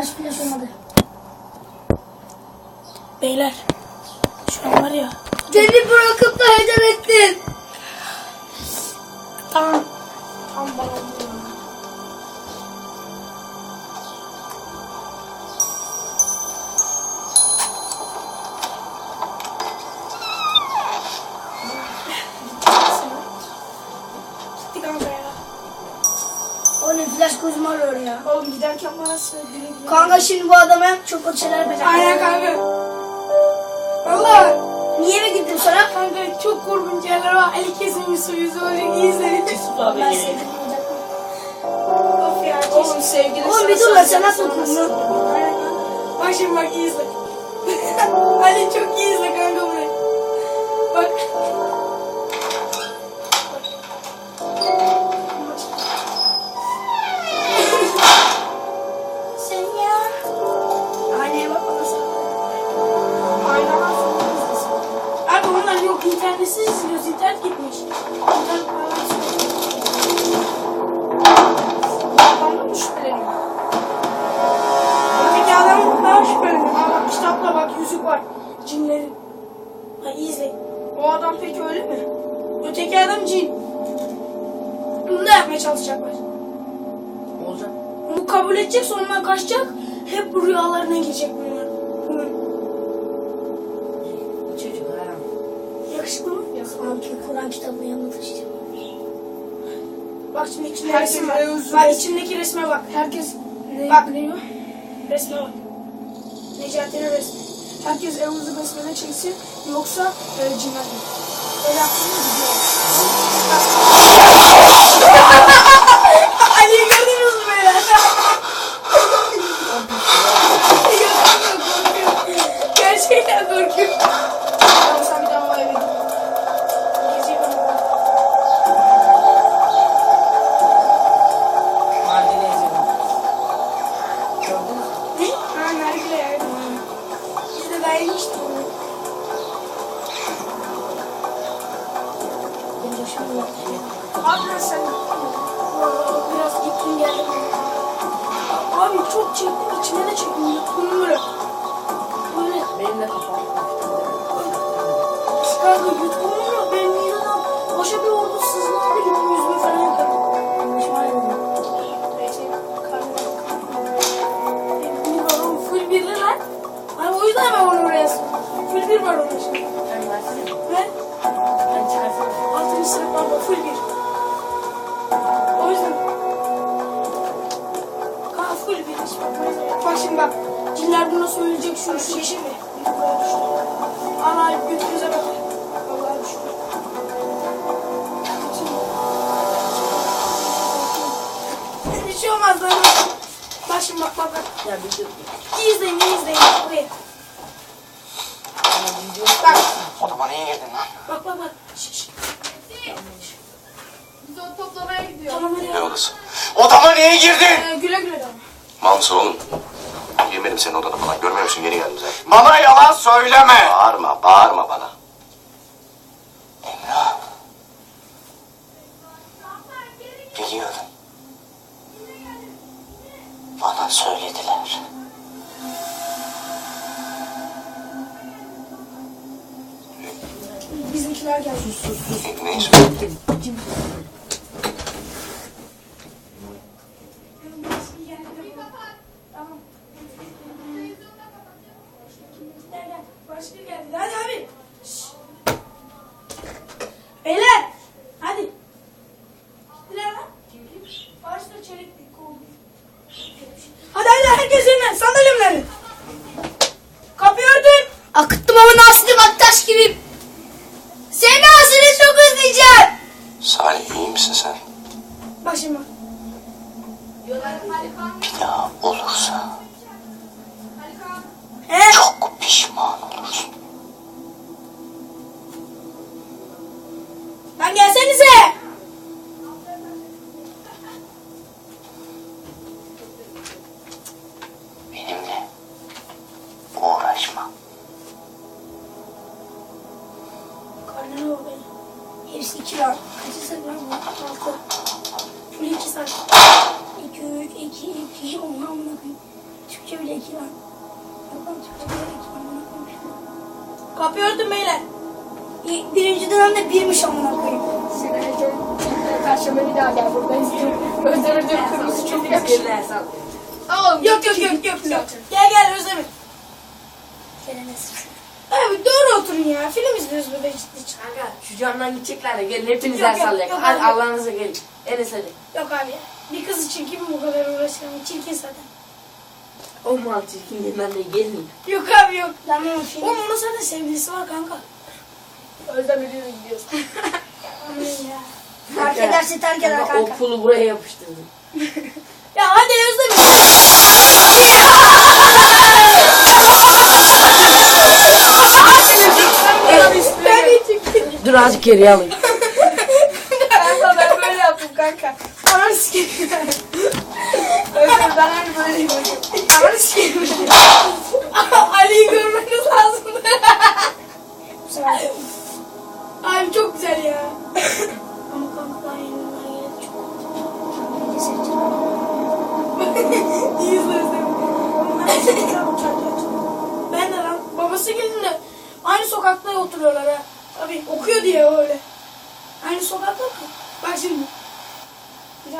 Flash flash olmadı. Beyler. Şu an var ya. Beni bırakıp da heder ettin. Tam. Tam Flash gözümü arıyor ya. Oğlum giderken bana söyledi. Kanka şimdi bu adama çok kötü şeyler yapacak. Aynen kanka. Valla Niye mi gittim sana? kanka çok korkunç yerler var. Ali kesin Yusuf Yusuf Hoca izledik. Yusuf abi. Ben sevdim. Of ya. Oğlum sevgili Oğlum bir dur lan sen nasıl okudun? Bak şimdi bak iyi izle. Ali çok iyi izle kanka burayı. Bak. İnternetsiz izliyoruz. İnternet gitmiş. İnternet bağlantısı. Adamdan mı şüpheleniyor? Öteki adam daha şüpheleniyor. Aa bak kitapla bak yüzük var. Cinlerin. Ha izle. O adam peki öyle mi? Öteki adam cin. Bunu da yapmaya çalışacaklar. Olacak. Bu kabul edecek sonundan kaçacak. Hep bu rüyalarına girecek bunlar. Bunun. Bu çocuk ha. Yakışıklı mı? Sanki Kur'an kitabını yanına taşıyacağım. Bak şimdi içinde Herkes resim var. Eûzü Bak içindeki resme bak. Herkes ne Bak. biliyor? Resme bak. Necati'nin resmi. Herkes Eûzü Besmele çeksin. Yoksa e, gelir. Öyle aklına De ben sen Biraz gittim geldim. Abi çok çektim içime de çektim yuttum böyle. Böyle Benim de kafam. çıkardı yuttum bak. Bak şimdi bak. Cinler buna söyleyecek şu şu yeşil mi? Ana götünüze bak. Vallahi düştü. Bir şey olmaz lan. Bak şimdi bak bak bak. Ya bir dur. İyi izleyin iyi izleyin. Buraya. Video. Bak. Niye girdin lan? Bak bak bak. Şş, şş. Biz onu toplamaya gidiyoruz. Tamam. Ne odası? Odama niye girdin? Ee, güle güle mısın oğlum? Girmedim senin odana falan. Görmüyor musun? Yeni geldim zaten. Bana yalan söyleme. Bağırma, bağırma bana. Emrah. Biliyordum. Bana söylediler. Bizimkiler geldi. Ne söyledi? Tamam. Gel gel. Başka geldi. Hadi abi. Şşş. Beyler. Hadi. Gittiler lan. Başta çelik bir kol. Hadi hadi herkes yerine. Sandalyeleri. Kapıyı örtün. Akıttım ama Nasri Baktaş gibi. Seni Nasri'yi çok özleyeceğim. Salih iyi misin sen? Bak şimdi bak. Bir daha olursa He? çok pişman olursun. Lan gelsenize. Benimle uğraşma. Karnına bak benim. Hepsi iki lan. Kaçı lan bu? Altı. Şöyle iki saat. İki, üç, iki, iki. Oha amına koyayım. iki lan. Kapıyı örtün beyler. Birinci dönemde birmiş amına koyayım. Perşembe bir daha gel burada istiyorum. Özdemir kırmızı çok yakışır. Oğlum Yok yok yok yok yok. Gel gel Özdemir. Abi ya. Film izliyoruz burada ciddi. Kanka şu camdan gidecekler de gelin hepiniz Yok, el yok, sallayın. yok, Hadi. Allah'ınıza gelin. Enes hadi. Yok abi. Bir kız için kim bu kadar uğraşıyor? Çirkin zaten. O mal çirkin ben de gelin. Yok abi yok. Tamam film. Oğlum onun zaten sevgilisi var kanka. Özdemir'e gidiyoruz. Aman ya. Fark ederse terk eder Kanka, kanka. o pulu buraya yapıştırdım. Ya hadi Özdemir. Geçecektim. Dur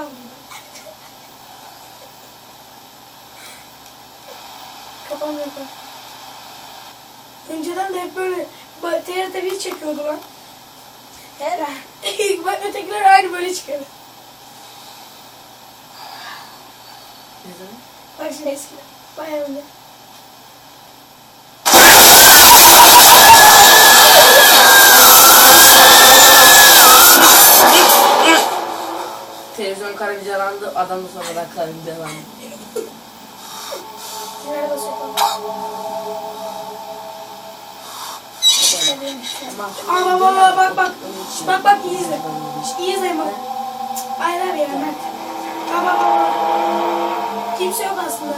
Bir bakayım. Kapanmıyor bak. Önceden de hep böyle TRT 1 çekiyordu lan. Her Bak ötekiler aynı böyle çıkıyor. Ne zaman? Bak şimdi eskiden. Bayağı önce. Adam da sonradan karıncalandı. Nerede sokak? Aa bak bak bak bak bak. İyi izle. İyi izle bak. Abi ya. Bak bak bak. bak. Kimse yok aslında.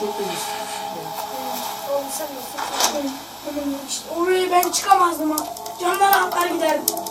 Çok iyi. İşte oraya ben çıkamazdım ha. Camdan atlar giderdim.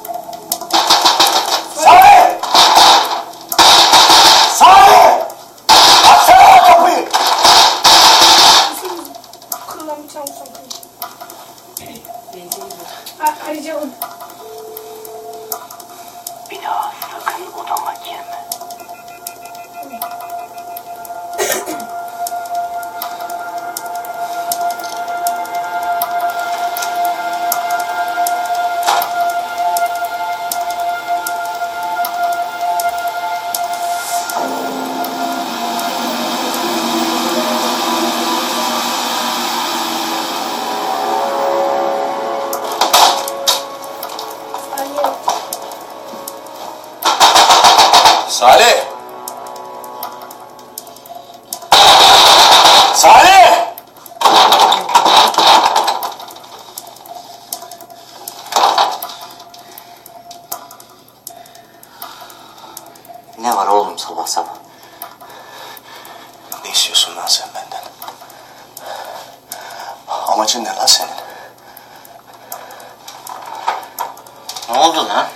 Oldu lan?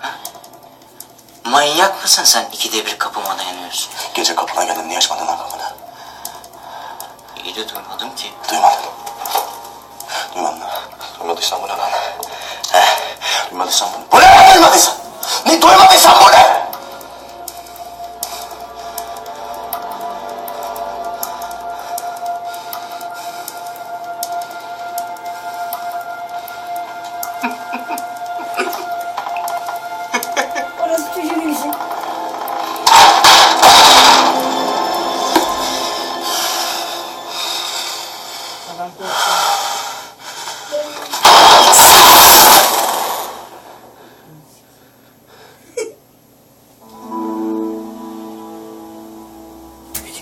Ha? Manyak mısın sen ikide bir kapıma dayanıyorsun? Gece kapına geldim niye açmadın lan kapını? İyi de duymadım ki. Duymadın. Duymadın lan. Duymadıysan bu ne lan? He? Duymadıysan bu ne? Bu ne lan duymadıysan? Ne duymadıysan bu ne?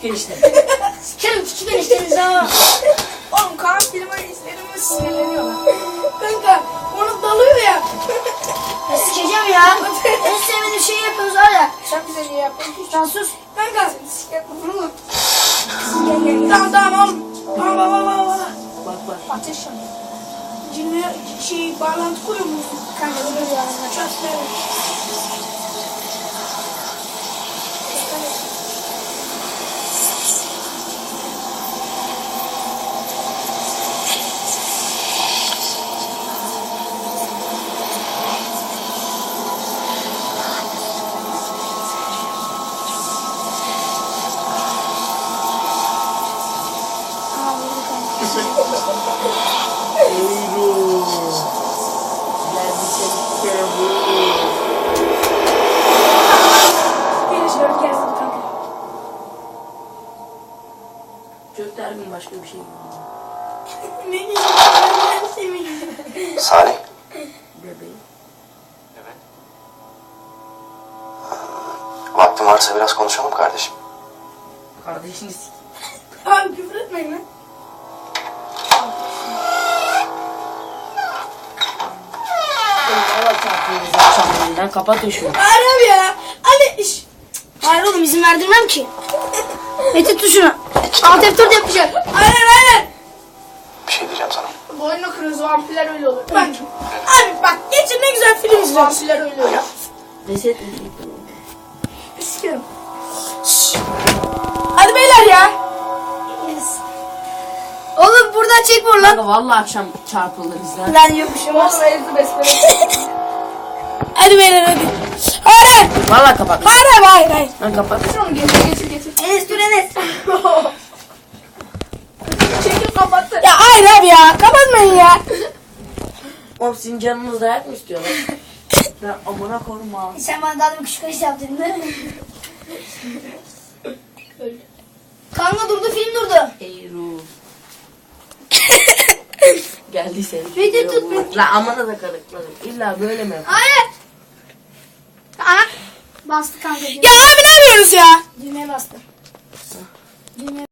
Küçük enişte. Sikerim küçük enişteniz ha. Oğlum Kaan filmi izledim ve sinirleniyorlar. Kanka onu dalıyor ya. ya sikeceğim ya. en sevmediğim şeyi yapıyoruz ya. Sen bize niye yaptın? Lan sus. Kanka. Gel gel. Tamam tamam oğlum. Tamam baba baba baba. Bak bak. Ateş yanıyor. Cinle şey bağlantı kuruyor musun? Kanka dur ya. Çok severim. Başka bir şey. Ne giyecek? Her şey mi? Salih. Bebeğim. Evet. Vaktin varsa biraz konuşalım kardeşim. Kardeşiniz. Abi küfür etmeyin lan. Allah çarptınız akşam elinden kapatın şunu. Hayır abi ya. Ali iş. Hayır oğlum izin verdirmem ki. Metin tuşuna. Alt F4 yapacak. Aynen aynen. Bir şey diyeceğim sana. Boynunu kırıyoruz vampirler öyle olur. Bak. Abi bak geçen ne güzel film izliyoruz. Vampirler öyle olur. Reset Sikerim. Hadi beyler ya. Oğlum buradan çek vur lan. Kanka vallahi akşam çarpılırız lan. Lan yokmuşum. Oğlum evde besmele. Hadi beyler hadi. Hayır. Vallahi kapat. Hayır hayır hayır. Lan kapat. Onu getir getir getir. Enes dur Enes. Kapattı. Ya hayır abi ya. Kapatmayın ya. Oğlum sizin canınız dayak mı istiyor lan? Ben amına abi. Sen bana daha bir küçük iş yaptın değil mi? Kanka durdu film durdu. Ey ruh. Geldiyse. Video tut. Lan amına da karıkladım. İlla böyle mi? Hayır. Aha. Bastı kanka. Ya abi ne yapıyorsunuz ya? Düğmeye bastı. Düğmeye